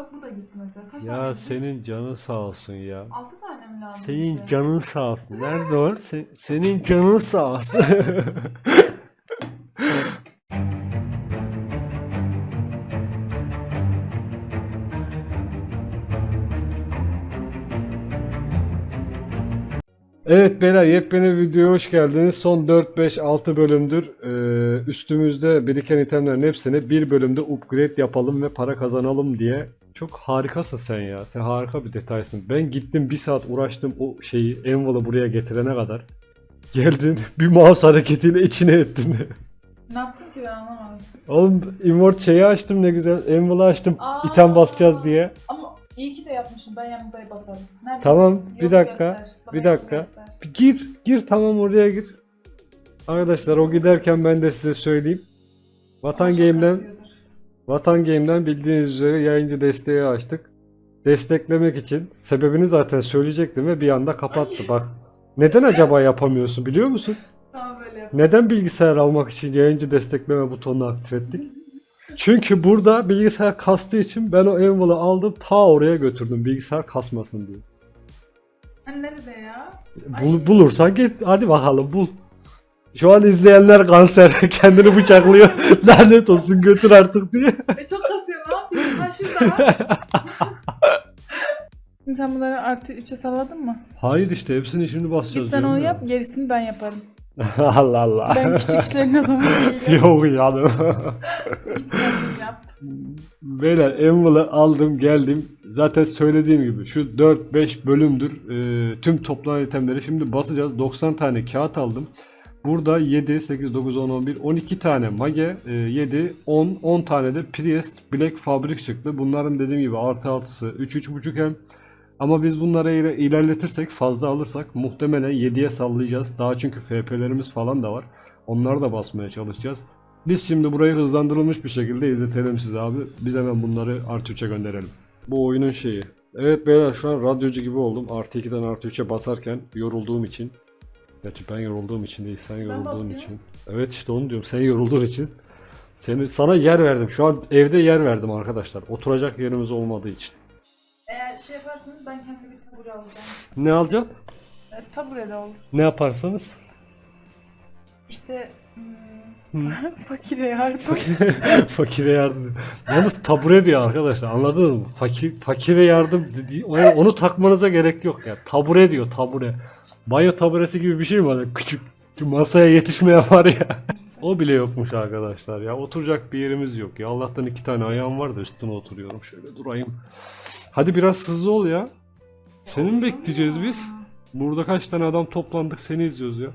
Bak bu da gitti mesela. Kaç tane Ya gitmiş? senin canın sağ olsun ya. 6 tane mi lazım? Senin bize? canın sağ olsun. Nerede o? Se- senin canın sağ olsun. Evet beyler yepyeni videoya hoş geldiniz. Son 4, 5, 6 bölümdür ee, üstümüzde biriken itemlerin hepsini bir bölümde upgrade yapalım ve para kazanalım diye. Çok harikasın sen ya. Sen harika bir detaysın. Ben gittim bir saat uğraştım o şeyi Enval'ı buraya getirene kadar. Geldin bir mouse hareketiyle içine ettin. Ne yaptım ki ben anlamadım. Oğlum invert şeyi açtım ne güzel. Enval'ı açtım Aa. item basacağız diye. Ama iyi ki de yapmışım. Ben yanındayı basarım. Nerede? Tamam, bir dakika. Bana bir dakika. göster. Bir Gir, gir tamam oraya gir. Arkadaşlar o giderken ben de size söyleyeyim. Vatan Ama çok Game'den kasıyordur. Vatan Game'den bildiğiniz üzere yayıncı desteği açtık. Desteklemek için sebebini zaten söyleyecektim ve bir anda kapattı. Bak neden acaba yapamıyorsun biliyor musun? Tamam böyle yap. Neden bilgisayar almak için yayıncı destekleme butonunu aktif ettik? Çünkü burada bilgisayar kastığı için ben o Enval'ı aldım ta oraya götürdüm bilgisayar kasmasın diye. Hani nerede ya? Bul, bulursan git hadi bakalım bul. Şu an izleyenler kanser kendini bıçaklıyor. Lanet olsun götür artık diye. E çok kasıyor ne yapayım? Ha şurada. Şimdi sen bunları artı 3'e salladın mı? Hayır işte hepsini şimdi basacağız. Git sen diyorum onu ya. yap gerisini ben yaparım. Allah Allah. Ben küçük işlerin adamı değilim. Yok canım. Beyler Enval'ı aldım geldim. Zaten söylediğim gibi şu 4-5 bölümdür e, tüm toplanan itemleri şimdi basacağız. 90 tane kağıt aldım. Burada 7, 8, 9, 10, 11, 12 tane mage, e, 7, 10, 10 tane de Priest Black Fabric çıktı. Bunların dediğim gibi artı 6'sı 3, 3.5 hem. Ama biz bunları iler- ilerletirsek fazla alırsak muhtemelen 7'ye sallayacağız. Daha çünkü FP'lerimiz falan da var. Onları da basmaya çalışacağız. Biz şimdi burayı hızlandırılmış bir şekilde izletelim size abi. Biz hemen bunları artı 3'e gönderelim. Bu oyunun şeyi. Evet beyler şu an radyocu gibi oldum. Artı 2'den artı 3'e basarken yorulduğum için. Gerçi ben yorulduğum için değil sen yorulduğun için. Evet işte onu diyorum sen yorulduğun için. Seni, sana yer verdim. Şu an evde yer verdim arkadaşlar. Oturacak yerimiz olmadığı için. Yaparsanız ben kendime bir tabure alacağım. Ne alacağım? E, tabure de olur. Ne yaparsanız? İşte hmm, fakire yardım. Fakire yardım. Yalnız tabure diyor arkadaşlar anladınız mı? Fakir, fakire yardım dedi- onu, onu takmanıza gerek yok ya. Tabure diyor tabure. Banyo taburesi gibi bir şey mi var? Küçük şu masaya yetişmeyen var ya. o bile yokmuş arkadaşlar ya. Oturacak bir yerimiz yok ya. Allah'tan iki tane ayağım var da üstüne oturuyorum. Şöyle durayım. Hadi biraz hızlı ol ya. Seni mi bekleyeceğiz biz? Burada kaç tane adam toplandık seni izliyoruz ya.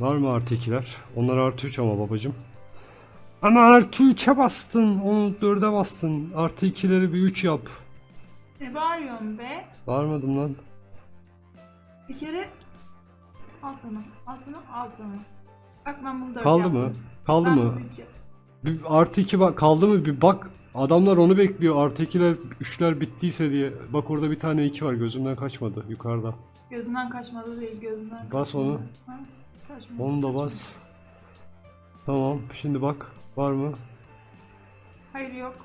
Var mı artı ikiler? Onlar artı 3 ama babacım. Ama artı 3'e bastın. Onu 4'e bastın. Artı ikileri bir 3 yap. Ne bağırıyorsun be? Varmadım lan. Bir kere al sana, al sana, al sana. Bak ben bunu da Kaldı yaptım. mı? Kaldı Ben mı? Bir artı 2 bak kaldı mı? Bir bak. Adamlar onu bekliyor. Artı 2'ler 3'ler bittiyse diye. Bak orada bir tane 2 var. Gözümden kaçmadı yukarıda. Gözünden kaçmadı değil, gözünden Bas kaçmadı. onu. Ha? Onu da bas. Tamam. Şimdi bak. Var mı? Hayır yok.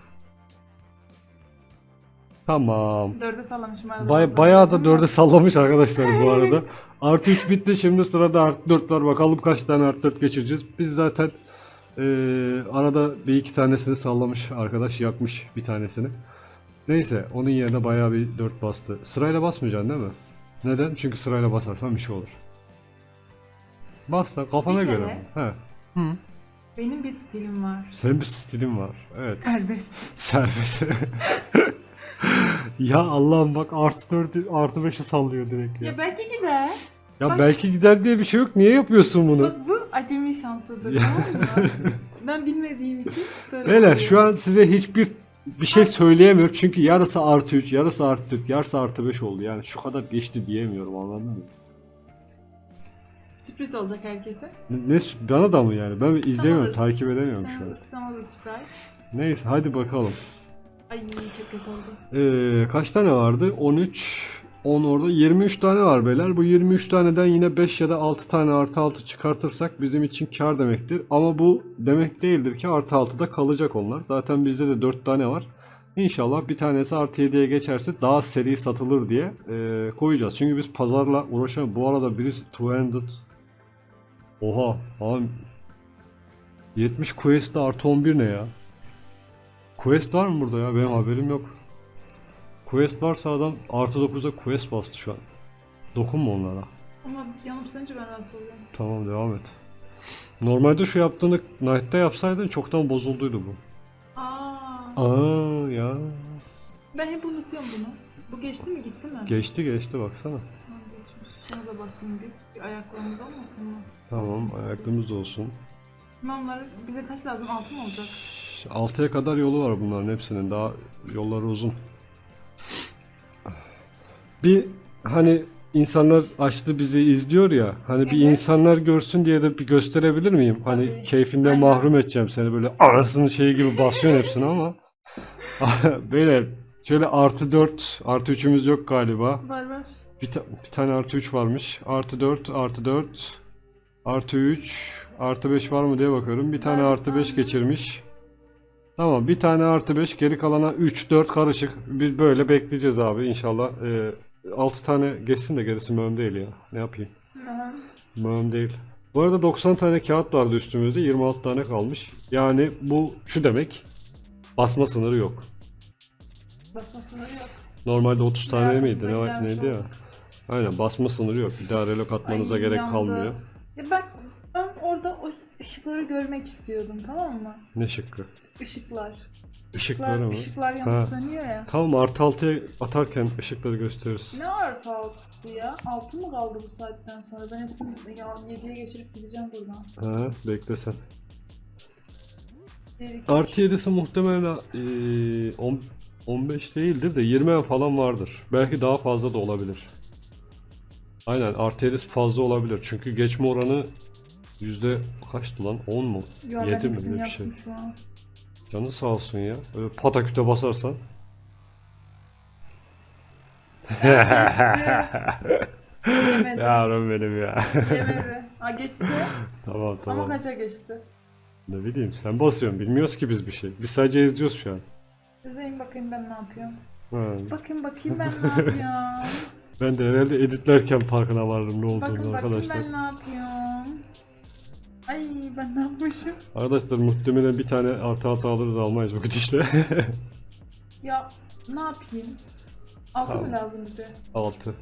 Tamam. Dörde sallamışım arada. Bay, bayağı da 4'e sallamış arkadaşlar bu arada. Artı 3 bitti. Şimdi sırada artı 4 var. Bakalım kaç tane artı 4 geçireceğiz. Biz zaten eee, arada bir iki tanesini sallamış arkadaş. Yakmış bir tanesini. Neyse onun yerine bayağı bir 4 bastı. Sırayla basmayacaksın değil mi? Neden? Çünkü sırayla basarsan bir şey olur. Bas da kafana Bir göre. mi? He. Hı. Benim bir stilim var. Senin bir stilin var. Evet. Serbest. Serbest. ya Allah'ım bak artı 4'ü artı 5'i sallıyor direkt ya. Ya belki gider. Ya bak- belki gider diye bir şey yok. Niye yapıyorsun bunu? Bak bu acemi şansıdır tamam mı? ben bilmediğim için böyle Beyler oluyor. şu an size hiçbir bir şey söyleyemiyorum çünkü yarısı artı 3, yarısı artı 4, yarısı artı 5 oldu. Yani şu kadar geçti diyemiyorum anladın mı? Sürpriz olacak herkese. Ne, ne bana da mı yani? Ben izleyemiyorum, Sana da- takip edemiyorum sana şu an. Sana da surprise. Neyse hadi bakalım. Ay çok kötü oldu. Ee, kaç tane vardı? 13, 10 orada 23 tane var beyler. Bu 23 taneden yine 5 ya da 6 tane artı 6 çıkartırsak bizim için kar demektir. Ama bu demek değildir ki artı 6'da kalacak onlar. Zaten bizde de 4 tane var. İnşallah bir tanesi artı 7'ye geçerse daha seri satılır diye e, koyacağız. Çünkü biz pazarla uğraşamıyoruz. Bu arada birisi 200 Oha abi 70 Quest'te artı 11 ne ya? Quest var mı burada ya? Benim haberim yok. Quest varsa adam artı 9'a quest bastı şu an. Dokunma onlara. Ama yanıp sönünce ben rahatsız oluyorum. Tamam devam et. Normalde şu yaptığını Knight'ta yapsaydın çoktan bozulduydu bu. Aa, Aa ya. ben hep unutuyorum bunu. Bu geçti mi gitti mi? Geçti geçti baksana. Ha, geçmiş. Şuna da basayım bir. Bir ayaklarımız olmasın mı? Tamam ayaklığımız da olsun. Onları bize kaç lazım? Altı mı olacak? 6'ya kadar yolu var bunların hepsinin. Daha yolları uzun. Bir hani insanlar açtı bizi izliyor ya. Hani bir Evet. insanlar görsün diye de bir gösterebilir miyim? Hani Tabii. keyfinden Aynen. mahrum edeceğim seni böyle anasının şeyi gibi basıyorsun hepsini ama. böyle şöyle artı 4 artı 3'ümüz yok galiba. Var var. Bir, ta- bir tane artı 3 varmış. Artı 4 artı 4 artı 3 artı 5 var mı diye bakıyorum. Bir tane artı 5 var. geçirmiş. Tamam bir tane artı 5 geri kalana 3 4 karışık. Biz böyle bekleyeceğiz abi inşallah. Ee, 6 tane geçsin de gerisi mühim değil ya. Ne yapayım? Mühim değil. Bu arada 90 tane kağıt vardı üstümüzde. 26 tane kalmış. Yani bu şu demek. Basma sınırı yok. Basma sınırı yok. Normalde 30 tane miydi? Ne, neydi ya? Aynen basma sınırı yok. Bir daha relok atmanıza Ay, gerek yandı. kalmıyor. Ya ben, ben orada o ışıkları görmek istiyordum tamam mı? Ne şıkkı? Işıklar. Işıkları mı? Işıklar yanıp sönüyor ya. Tamam artı altıya atarken ışıkları gösteririz. Ne artı altısı ya? Altı mı kaldı bu saatten sonra? Ben hepsini ya 7'ye geçirip gideceğim buradan. Ha, bekle sen. Artı 7'si muhtemelen eee, on- 15 değildir de 20 falan vardır. Belki daha fazla da olabilir. Aynen artı 7'si fazla olabilir. Çünkü geçme oranı yüzde kaçtı lan? 10 mu? ben 7 mi ne bir şey? şu an. Canı sağ olsun ya. Öyle pataküte basarsan. Yavrum benim ya. Yemedi. Ha geçti. tamam Ama tamam. kaça geçti? Ne bileyim sen basıyorsun. Bilmiyoruz ki biz bir şey. Biz sadece izliyoruz şu an. İzleyin bakayım ben ne yapıyorum. Ha. Bakın bakayım ben ne yapıyorum. Ben de herhalde editlerken farkına vardım ne olduğunu Bakın arkadaşlar. ben ne yapıyorum. Ay ben ne yapmışım? Arkadaşlar muhtemelen bir tane artı altı alırız almayız bu gidişle. Ya ne yapayım? Altı Tamam. mı lazım bize? 6.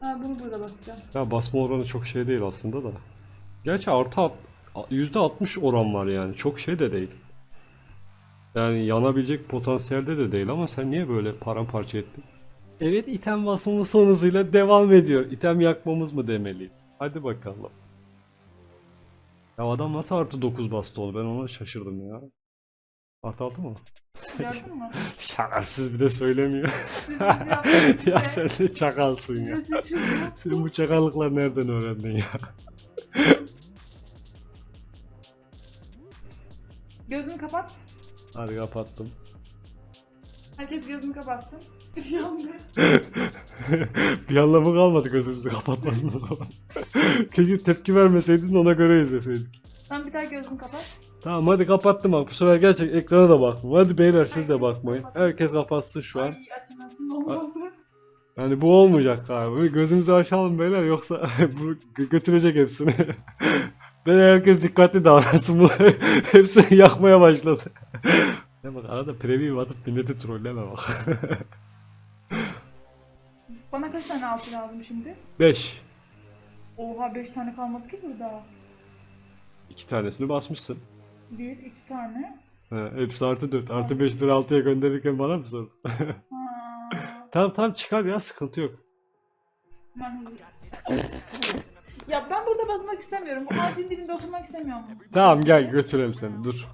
Ha bunu burada basacağım. Ya basma oranı çok şey değil aslında da. Gerçi artı alt- %60 oran var yani. Çok şey de değil. Yani yanabilecek potansiyelde de değil ama sen niye böyle paramparça ettin? Evet item basmamız son hızıyla devam ediyor. İtem yakmamız mı demeliyim? Hadi bakalım. Ya adam nasıl artı 9 bastı onu ben ona şaşırdım ya. Artı 6 mı? Gördün mü? Bir de söylemiyor. Ya sen de çakalsın ya. Sen bu çakallıkları nereden öğrendin ya? Gözünü kapat. Hadi kapattım. Herkes gözünü kapatsın. Bir anlamı kalmadı gözümüzü kapatmasın o zaman. Keşke tepki vermeseydin ona göre izleseydik. Sen bir daha gözünü kapat. Tamam hadi kapattım bak bu sefer gerçek ekrana da bakma. Hadi beyler siz de bakmayın. Herkes kapatsın şu an. Ay olmadı. Yani bu olmayacak galiba. Gözümüzü açalım beyler yoksa bu gö- götürecek hepsini. Ben herkes dikkatli davransın. Bu hepsini yakmaya başladı. Ya bak arada preview atıp milleti trolleme bak. Bana kaç tane altı lazım şimdi? 5. Oha 5 tane kalmadı ki burada. İki tanesini basmışsın. Bir, iki tane. Ha, hepsi artı 4. Artı 5 lira 6'ya gönderirken bana mı sordun? Ha, tamam tamam çıkar ya sıkıntı yok. ben hızlı- ya ben burada basmak istemiyorum. Bu ağacın dibinde oturmak istemiyorum. Tamam gel götürelim seni dur.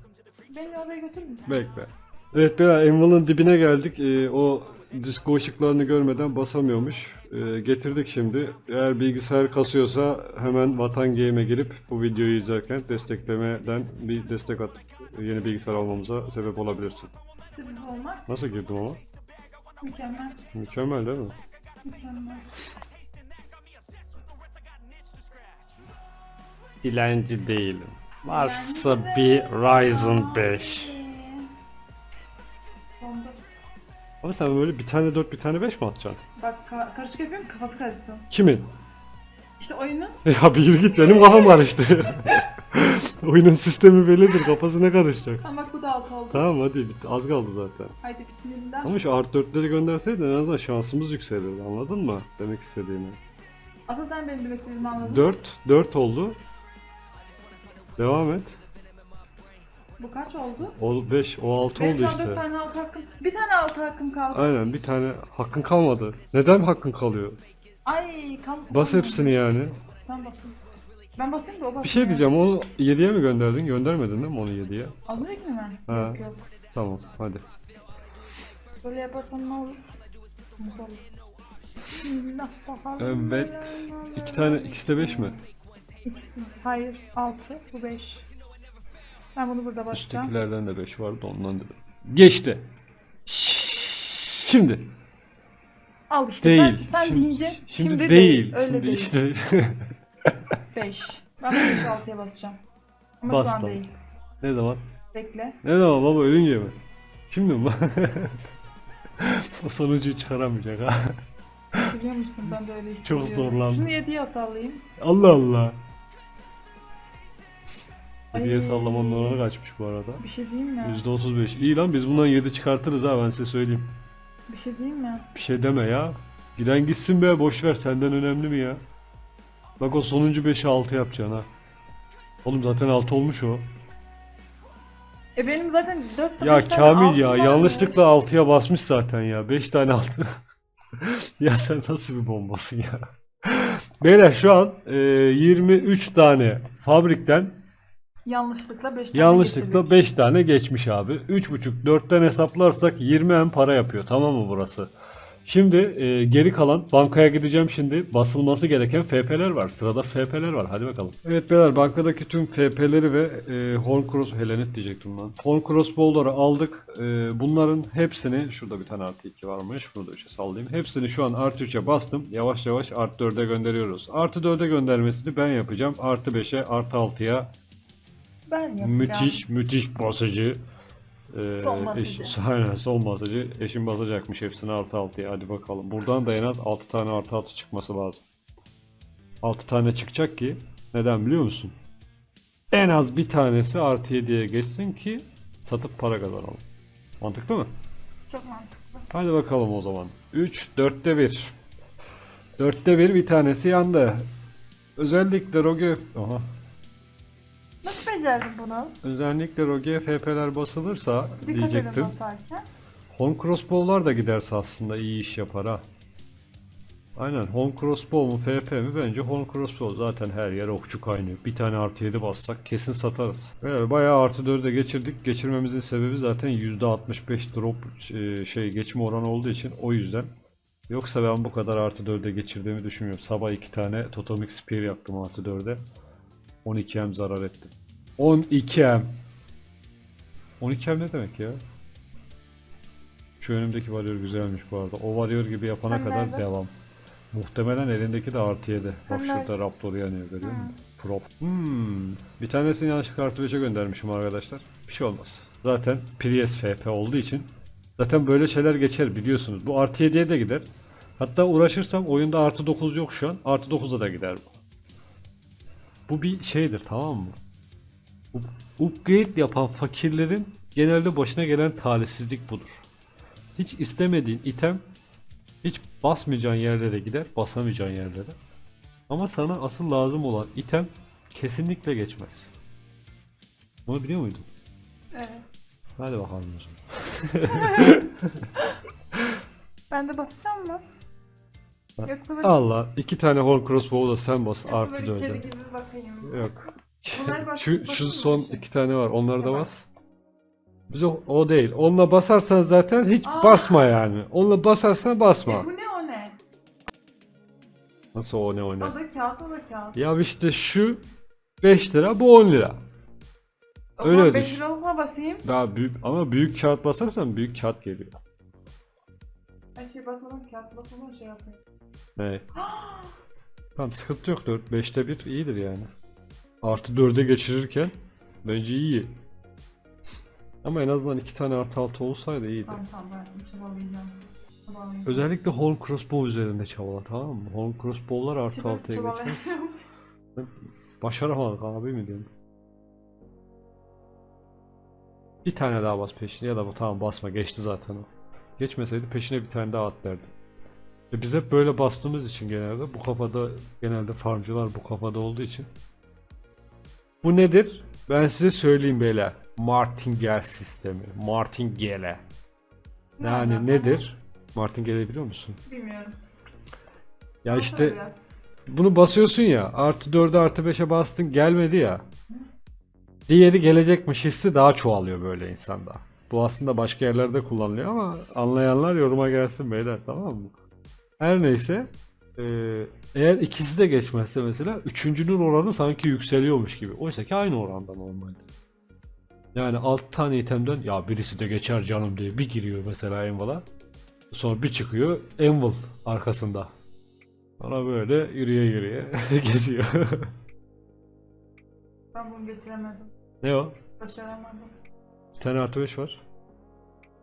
Beni oraya götürür müsün? Bekle. Evet beyler Enval'ın dibine geldik. Ee, o disco ışıklarını görmeden basamıyormuş. Ee, getirdik şimdi. Eğer bilgisayar kasıyorsa hemen Vatan Game'e girip bu videoyu izlerken desteklemeden bir destek atıp yeni bilgisayar almamıza sebep olabilirsin. Sürpriz olmaz. Nasıl girdim ama? Mükemmel. Mükemmel değil mi? Mükemmel. Dilenci değilim. Varsa bir Ryzen 5. Dondu. Ama sen böyle bir tane 4 bir tane 5 mi atacaksın? Bak ka- karışık yapıyorum kafası karışsın. Kimin? İşte oyunun Ya bir yürü git benim kafam karıştı. Oyunun sistemi bellidir kafasına karışacak. Tamam bak bu da altı oldu. Tamam hadi bitti. Az kaldı zaten. Haydi bismillah. Ama şu art 4'leri gönderseydin en azından şansımız yükselirdi anladın mı? Demek istediğimi. Asıl sen benim demek istediğimi anladın. 4, 4 oldu. Devam et. Bu kaç oldu? O 5, o 6 Benim oldu şu an işte. dört tane altı hakkım. Bir tane altı hakkım kaldı. Aynen bir tane hakkın kalmadı. Neden hakkın kalıyor? Ay kal. Bas hepsini yani. Sen basın. Ben basayım da o basın. Bir şey diyeceğim onu 7'ye mi gönderdin? Göndermedin değil mi onu 7'ye? Az önceki mi ben? Ha. Yok yok. Tamam hadi. Böyle yaparsam ne olur? Nasıl olur? Evet. İki tane, ikisi de 5 mi? İkisi. Hayır. Altı. Bu beş. Ben bunu burada basacağım. Üsttekilerden de 5 vardı ondan dedim. Geçti. Şimdi. Al işte Değil. sen, sen şimdi, deyince şimdi, şimdi, değil. Öyle şimdi değil. işte. 5. Ben de 5 6'ya basacağım. Ama Bas şu an değil. ne zaman? Bekle. Ne zaman baba ölünce mi? Şimdi mi? o sonucu çıkaramayacak ha. Biliyor musun ben de öyle hissediyorum. zorlandım. Şunu 7'ye sallayayım. Allah Allah. Hediye sallamanın oranı kaçmış bu arada. Bir şey diyeyim mi? %35. İyi lan biz bundan 7 çıkartırız ha ben size söyleyeyim. Bir şey diyeyim mi? Bir şey deme ya. Giden gitsin be boş ver senden önemli mi ya? Bak o sonuncu 5'e 6 yapacaksın ha. Oğlum zaten 6 olmuş o. E benim zaten 4 tane Ya 5 tane Kamil ya varmış. yanlışlıkla 6'ya basmış zaten ya. 5 tane altı. ya sen nasıl bir bombasın ya? Beyler şu an e, 23 tane fabrikten Yanlışlıkla 5 tane yanlışlıkla geçirdik. 5 tane geçmiş abi. 3.5 4'ten hesaplarsak 20 en para yapıyor tamam mı burası? Şimdi e, geri kalan bankaya gideceğim şimdi. Basılması gereken FP'ler var. Sırada FP'ler var. Hadi bakalım. Evet beyler bankadaki tüm FP'leri ve e, Horn Cross Helenet diyecektim lan. Horn Crossbow'ları aldık. E, bunların hepsini şurada bir tane artı 2 varmış. Bunu da 3'e sallayayım. Hepsini şu an artı 3'e bastım. Yavaş yavaş artı 4'e gönderiyoruz. Artı 4'e göndermesini ben yapacağım. Artı 5'e artı 6'ya Ben yapacağım. Müthiş, müthiş basıcı. Ee, Son basıcı. eş- aynen son basıcı. Eşim basacakmış hepsini artı altıya. Hadi bakalım. Buradan da en az 6 tane artı altı çıkması lazım. 6 tane çıkacak ki. Neden biliyor musun? En az bir tanesi artı 7'ye geçsin ki satıp para kazanalım. Mantıklı mı? Çok mantıklı. Hadi bakalım o zaman. 3, 4'te 1. 4'te 1 bir tanesi yandı. Özellikle Roge... Aha. Nasıl becerdin bunu? Özellikle Roge FP'ler basılırsa Dikkat edin diyecektim. basarken. Horn Crossbow'lar da giderse aslında iyi iş yapar ha. Aynen Horn Crossbow mu FP mi? Bence Horn Crossbow zaten her yer okçu kaynıyor. Bir tane artı 7 bassak kesin satarız. Evet, bayağı artı 4'e geçirdik. Geçirmemizin sebebi zaten %65 drop e, şey geçme oranı olduğu için o yüzden. Yoksa ben bu kadar artı 4'e geçirdiğimi düşünmüyorum. Sabah iki tane Totemik Spear yaptım artı 4'e. 12M zarar ettim. 12M. 12M ne demek ya? Şu önümdeki warrior güzelmiş bu arada. O warrior gibi yapana Hani kadar nerede? devam. Muhtemelen elindeki de artı 7. Bak Hani şurada? Raptor yanıyor görüyor musun? Prop. Hmm. Bir tanesini yanlışlıkla artı 5'e göndermişim arkadaşlar. Bir şey olmaz. Zaten Prius FP olduğu için zaten böyle şeyler geçer biliyorsunuz. Bu artı 7'ye de gider. Hatta uğraşırsam oyunda artı 9 yok şu an. Artı 9'a da gider bu. Bu bir şeydir tamam mı? Upgrade yapan fakirlerin genelde başına gelen talihsizlik budur. Hiç istemediğin item hiç basmayacağın yerlere gider, basamayacağın yerlere. Ama sana asıl lazım olan item kesinlikle geçmez. Bunu biliyor muydun? Evet. Hadi bakalım. Ben de basacağım mı? Yoksa böyle, Allah iki tane horn crossbow'u da sen bas yoksa artı böyle kedi dörde. gibi bakayım. Yok. Bas- şu, şu son şey? iki tane var. Onları da Tamam. bas. Biz o, o değil. Onunla basarsan zaten hiç Aa. basma yani. Onunla basarsan basma. E bu ne o ne? Nasıl o ne o ne? O da kağıt o da kağıt. Ya işte şu 5 lira bu 10 lira. O Öyle zaman 5 düşün. liralıkla basayım. Daha büyük ama büyük kağıt basarsan büyük kağıt geliyor. Ay şey basmadan kağıt basmadan şey yapayım. Ne? Tamam sıkıntı yok 4 5'te 1 iyidir yani. Artı 4'e geçirirken bence iyi. Ama en azından iki tane artı 6 olsaydı iyiydi. Tamam tamam ben çabalayacağım. Çabalayacağım. Özellikle horn crossbow üzerinde çabala tamam mı? Horn crossbow'lar artı Şimdi 6'ya geçmez. çabalayacağım. Başaramadık abi mi diyorum. Bir tane daha bas peşine ya da bu tamam basma geçti zaten o. Geçmeseydi peşine bir tane daha at derdim. E biz hep böyle bastığımız için genelde bu kafada genelde farmcılar bu kafada olduğu için. Bu nedir? Ben size söyleyeyim beyler. Martingale sistemi. Martingale. Ne Yani alaka? nedir? Martingale biliyor musun? Bilmiyorum. Ya Anlatsana işte biraz. bunu basıyorsun ya artı 4'e artı 5'e bastın gelmedi ya. Diğeri gelecekmiş hissi daha çoğalıyor böyle insanda. Bu aslında başka yerlerde kullanılıyor ama anlayanlar yoruma gelsin beyler tamam mı? Her neyse eee, eğer ikisi de geçmezse mesela üçüncünün oranı sanki yükseliyormuş gibi. Oysa ki aynı oranda normalde. Yani 6 tane itemden ya birisi de geçer canım diye bir giriyor mesela Enval'a. Sonra bir çıkıyor Enval arkasında. Sonra böyle yürüye yürüye geziyor. Ben bunu geçiremedim. ne o? Başaramadım. Bir tane artı 5 var.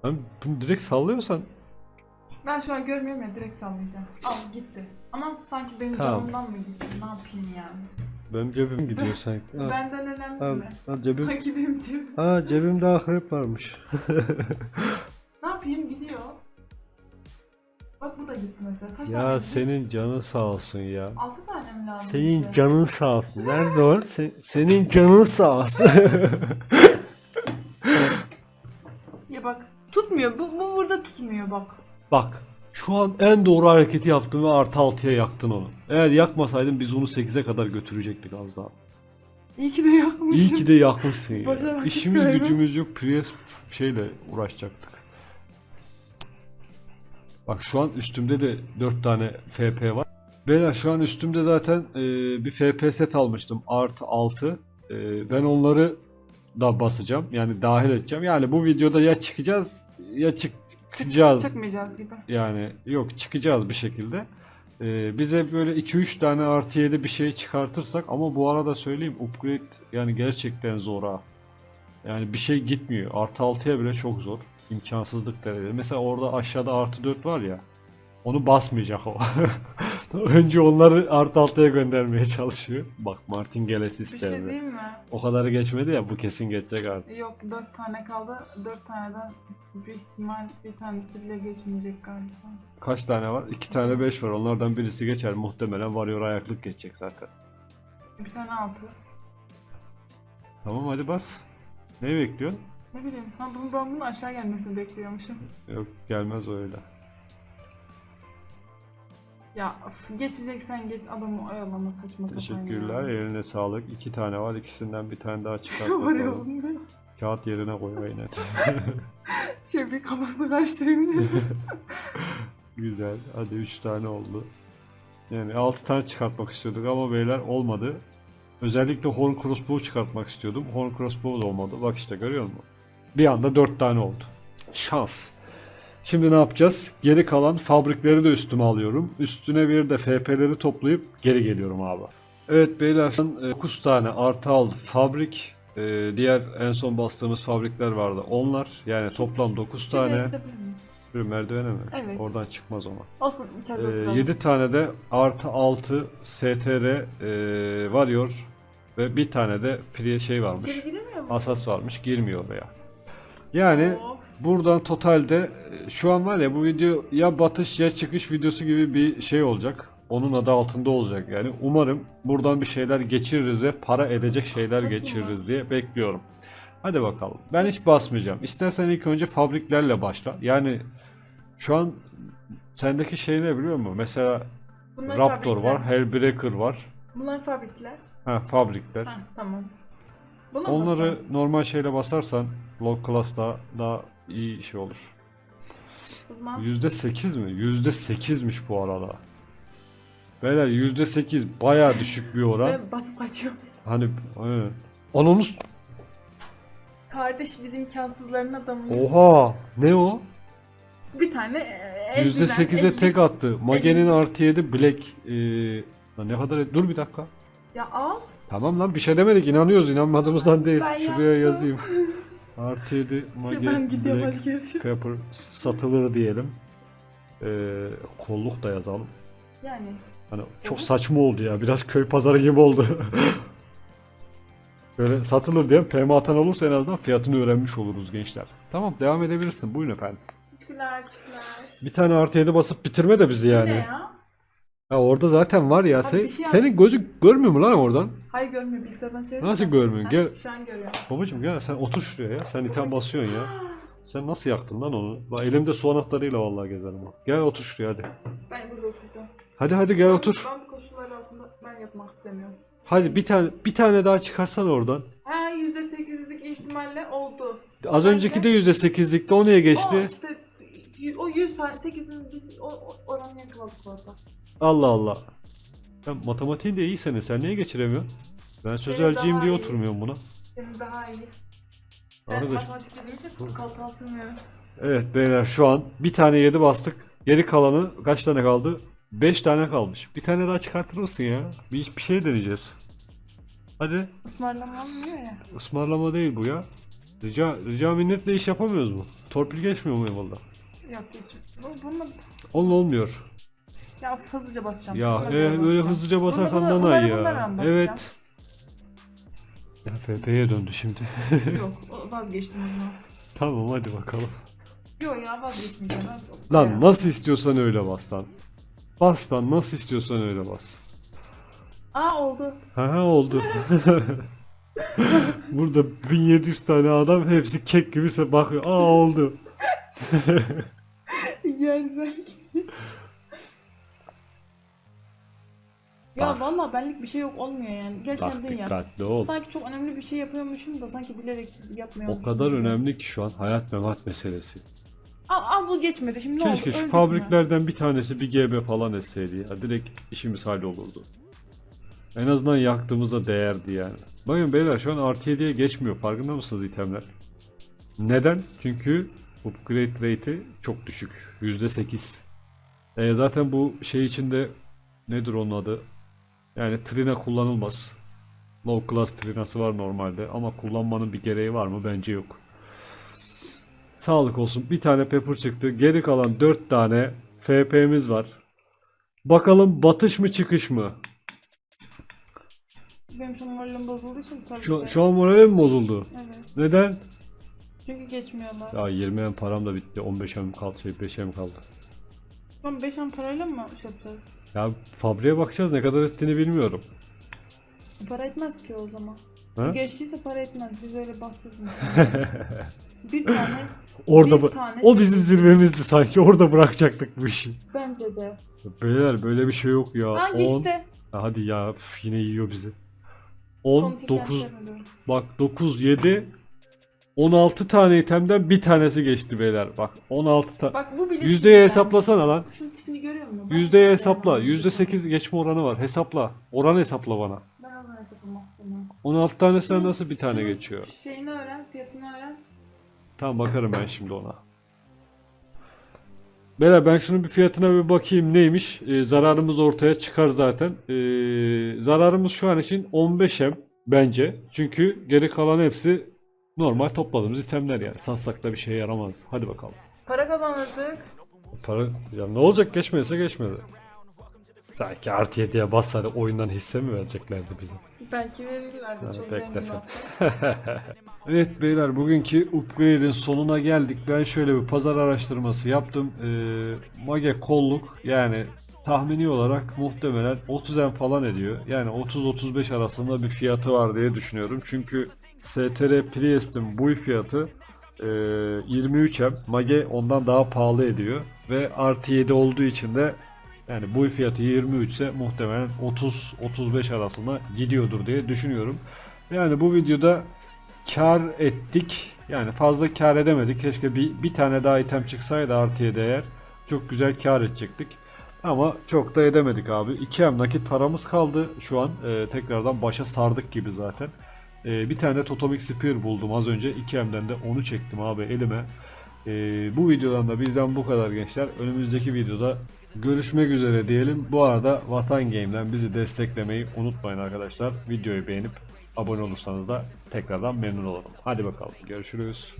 Ben bunu direkt sallıyorsan Ben şu an görmüyorum ya direkt sallayacağım. Al gitti. Ama sanki benim Tamam. canımdan mı gitti? Ne yapayım yani? benim cebim gidiyor sanki. Ha, Benden önemli ha, mi? ha, cebim. Sanki benim cebim. Ha cebimde akrep varmış. Ne yapayım gidiyor. Bak bu da gitti mesela. Kaç tane ya gitti? senin canın sağ olsun ya. 6 tane mi lazım? Senin bize? canın sağ olsun. Nerede o? Se- senin canın sağ olsun. Ya bak tutmuyor. Bu, bu burada tutmuyor bak. Bak şu an en doğru hareketi yaptın ve artı 6'ya yaktın onu. Eğer yakmasaydın biz onu 8'e kadar götürecektik az daha. İyi ki de yakmışım. İyi ki de yakmışsın ya. İşimiz galiba. gücümüz yok. Prius şeyle uğraşacaktık. Bak şu an üstümde de 4 tane FP var. Beyler şu an üstümde zaten e, bir FP set almıştım. Artı 6. E, ben onları da basacağım. Yani dahil edeceğim. Yani bu videoda ya çıkacağız ya çık çıkacağız. Çıkmayacağız gibi. Yani yok çıkacağız bir şekilde. Ee, bize böyle 2-3 tane artı 7 bir şey çıkartırsak ama bu arada söyleyeyim upgrade yani gerçekten zor ha. Yani bir şey gitmiyor. Artı 6'ya bile çok zor. İmkansızlık derecede. Mesela orada aşağıda artı 4 var ya. Onu basmayacak o. Önce onları artı 6'ya göndermeye çalışıyor. Bak Martingale Bir şey sistemi. diyeyim mi? o kadarı geçmedi ya bu kesin geçecek artık. Yok 4 tane kaldı. 4 taneden büyük ihtimal bir tanesi bile geçmeyecek galiba. Kaç tane var? 2 tane 5 var. Onlardan birisi geçer. Muhtemelen Warrior ayaklık geçecek zaten. Bir tane 6. Tamam hadi bas. Ne bekliyorsun? Ne bileyim. Ha, bunu, ben bunun aşağı gelmesini bekliyormuşum. Yok gelmez öyle. Ya of, geçeceksen geç adamı oyalama saçma sapan Teşekkürler. ya. Eline sağlık. İki tane var. İkisinden bir tane daha çıkart Var ya. Kağıt yerine koy aynen. Şöyle bir kafasını karıştırayım diye. Güzel. Hadi 3 tane oldu. Yani 6 tane çıkartmak istiyorduk ama beyler olmadı. Özellikle Horn Crossbow çıkartmak istiyordum. Horn Crossbow da olmadı. Bak işte görüyor musun? Bir anda 4 tane oldu. Şans. Şimdi ne yapacağız? Geri kalan fabrikleri de üstüme alıyorum. Üstüne bir de FP'leri toplayıp geri geliyorum abi. Evet beyler şu an 9 tane artı aldı fabrik. Ee, diğer en son bastığımız fabrikler vardı. Onlar yani toplam 9 İçeriye tane. Bir merdivene mi? Evet. Oradan çıkmaz ama. Olsun içeride oturalım. 7 tane de artı 6 STR e, Warrior ve bir tane de pri şey varmış. İçeri giremiyor mu? Asas varmış. Girmiyor oraya. Yani Of. buradan totalde e, şu an var ya bu video ya batış ya çıkış videosu gibi bir şey olacak. Onun adı altında olacak yani. Umarım buradan bir şeyler geçiririz ve para edecek şeyler geçiririz diye bekliyorum. Hadi bakalım. Ben hiç basmayacağım. İstersen ilk önce fabriklerle başla. Yani şu an sendeki şey ne biliyor musun? Mesela Bunlar Raptor fabrikler. var, Hellbreaker var. Bunlar fabrikler. Ha, fabrikler. Ha tamam. Buna mı Onları basacağım? normal şeyle basarsan low class'ta daha iyi şey olur. O zaman %8 mi? %8'miş bu arada. Beyler %8 bayağı düşük bir oran. ben basıp kaçıyorum. Hani aynen. Ananız Kardeş biz imkansızların adamıyız. Oha! Ne o? Bir tane e, eldiven, %8'e ellik. tek attı. Mage'nin artı 7 Black. Ee, lan ne kadar... Dur bir dakika. Ya al. Tamam lan bir şey demedik. inanıyoruz. inanmadığımızdan değil. Ben Şuraya yaptım. yazayım. Artı 7 Mage ben gidiyorum Black. Pepper satılır diyelim. Ee, kolluk da yazalım. Yani Hani çok saçma oldu ya. Biraz köy pazarı gibi oldu. Böyle satılır diye PM atan olursa en azından fiyatını öğrenmiş oluruz gençler. Tamam devam edebilirsin. Buyurun efendim. teşekkürler teşekkürler. Bir tane artı 7 basıp bitirme de bizi yani. Ne ya? Ya orada zaten var ya. Abi Sen, bir şey senin gözü görmüyor mu lan oradan? Hayır görmüyor bilgisayardan çevirirsen. Nasıl görmüyorsun? Ha, Gel. Şu an görüyor. Babacım gel sen otur şuraya ya. Sen item basıyorsun ya. Sen nasıl yaktın lan onu? Bak elimde su anahtarıyla vallahi gezerim. ha. Gel otur şuraya hadi. Ben burada oturacağım. Hadi hadi gel Ben- otur. Ben bu koşullar altında ben yapmak istemiyorum. Hadi bir tane bir tane daha çıkarsan oradan. Ha %8'lik ihtimalle oldu. Az önceki de %8'likte o neye O geçti? işte y- o 100 tane 8'in biz o, o oranı yakaladık orada. Allah Allah. Sen matematiğin de iyi senin. Sen niye geçiremiyorsun? Ben sözelciyim daha diye iyi. oturmuyorum buna. Senin daha iyi. Ben Arkadaş. matematik dediğim için kalkatılmıyor. Evet beyler şu an bir tane 7 bastık. Geri kalanı kaç tane kaldı? 5 tane kalmış. Bir tane daha çıkartır mısın ya? Bir, bir şey deneyeceğiz. Hadi. Ismarlama olmuyor ya. Ismarlama değil bu ya. Rica, rica minnetle iş yapamıyoruz mu? Torpil geçmiyor mu eyvallah? Yok geçim. Bu, bununla Onun olmuyor. Ya hızlıca basacağım. Ya e, basacağım. hızlıca basarsan nanay bunları ya. Evet. Ya FP'ye döndü şimdi. Yok vazgeçtim o zaman. tamam hadi bakalım. Yok ya vazgeçmeyeceğim. Lan nasıl istiyorsan öyle bas lan. Bas lan nasıl istiyorsan öyle bas. Aa oldu. Ha oldu. Burada 1700 tane adam hepsi kek gibi se- bakıyor. Aa oldu. Yani ben Ya Bak. vallahi benlik bir şey yok olmuyor yani. Bak Gerçekten değil ya. dikkatli ol. Sanki çok önemli bir şey yapıyormuşum da sanki bilerek O yapmıyormuşum. kadar gibi. önemli ki şu an hayat memat meselesi. Al, al bu geçmedi şimdi ne oldu? Keşke şu Öldük mü? fabriklerden bir tanesi bir GB falan etseydi ya. Direkt işimiz hallolurdu. En azından yaktığımıza değerdi yani. Bakın beyler şu an artı 7'ye geçmiyor. Farkında mısınız itemler? Neden? Çünkü upgrade rate'i çok düşük. %8. E zaten bu şey içinde nedir onun adı? Yani trina kullanılmaz. Low class trinası var normalde ama kullanmanın bir gereği var mı? Bence yok. Sağlık olsun. Bir tane pepper çıktı. Geri kalan 4 tane FP'miz var. Bakalım batış mı çıkış mı? Benim şu an moralim bozulduğu için tabii Şu, ki. şu an moralim mi bozuldu? Evet. Neden? Çünkü geçmiyorlar. Ya 20 em param da bitti. 15 em kaldı. Şey 5 em kaldı. Lan 5 an parayla mı şey yapacağız? Ya fabriğe bakacağız. Ne kadar ettiğini bilmiyorum. Para etmez ki o zaman. Ha? Geçtiyse para etmez. Biz öyle bahtsız insanlarız. bir tane Orada Bir tane O şey- bizim zirvemizdi sanki. Orada bırakacaktık bu işi. bence de. Beyler böyle bir şey yok ya. Hangi 10 işte? Ya Hadi ya üf, yine yiyor bizi. 10 Konuşurken 9 sevmedim. Bak 9, 7, 16 tane itemden bir tanesi geçti beyler. Bak 16 tane. Bak bu bile Yüzdeye sinirlen. hesaplasana lan. Şunun tipini görüyor musun? Ben Yüzdeye hesapla. Yüzde 8 geçme oranı var. Hesapla. Oranı hesapla bana. Ben onu hesaplamak istemem. 16 tanesinden nasıl bir tane geçiyor? Şeyini öğren, fiyatını öğren. Tamam bakarım ben şimdi ona. Beyler ben şunun bir fiyatına bir bakayım neymiş. Ee, zararımız ortaya çıkar zaten. Ee, zararımız şu an için 15M bence. Çünkü geri kalan hepsi normal topladığımız itemler yani. Satsak da bir şeye yaramaz. Hadi bakalım. Para kazanırdık. Para ya ne olacak geçmese geçmedi. Sanki artı 7'ye bassa oyundan hisse mi vereceklerdi bize? Belki verirlerdi. Ha, çok olsa. Evet beyler bugünkü upgrade'in sonuna geldik. Ben şöyle bir pazar araştırması yaptım. Ee, Mage kolluk yani tahmini olarak muhtemelen 30 en falan ediyor. Yani 30-35 arasında bir fiyatı var diye düşünüyorum. Çünkü STR Priest'in bu fiyatı e, 23 em. Mage ondan daha pahalı ediyor. Ve artı 7 olduğu için de yani bu fiyatı 23 ise muhtemelen 30-35 arasında gidiyordur diye düşünüyorum. Yani bu videoda kar ettik. Yani fazla kar edemedik. Keşke bir, bir tane daha item çıksaydı artıya değer. Çok güzel kar edecektik. Ama çok da edemedik abi. 2 em nakit paramız kaldı şu an. Ee, tekrardan başa sardık gibi zaten. Ee, bir tane Totomic Spear buldum az önce. 2M'den de onu çektim abi elime. Ee, bu videodan da bizden bu kadar gençler. Önümüzdeki videoda görüşmek üzere diyelim. Bu arada Vatan Game'den bizi desteklemeyi unutmayın arkadaşlar. Videoyu beğenip abone olursanız da tekrardan memnun olurum. Hadi bakalım görüşürüz.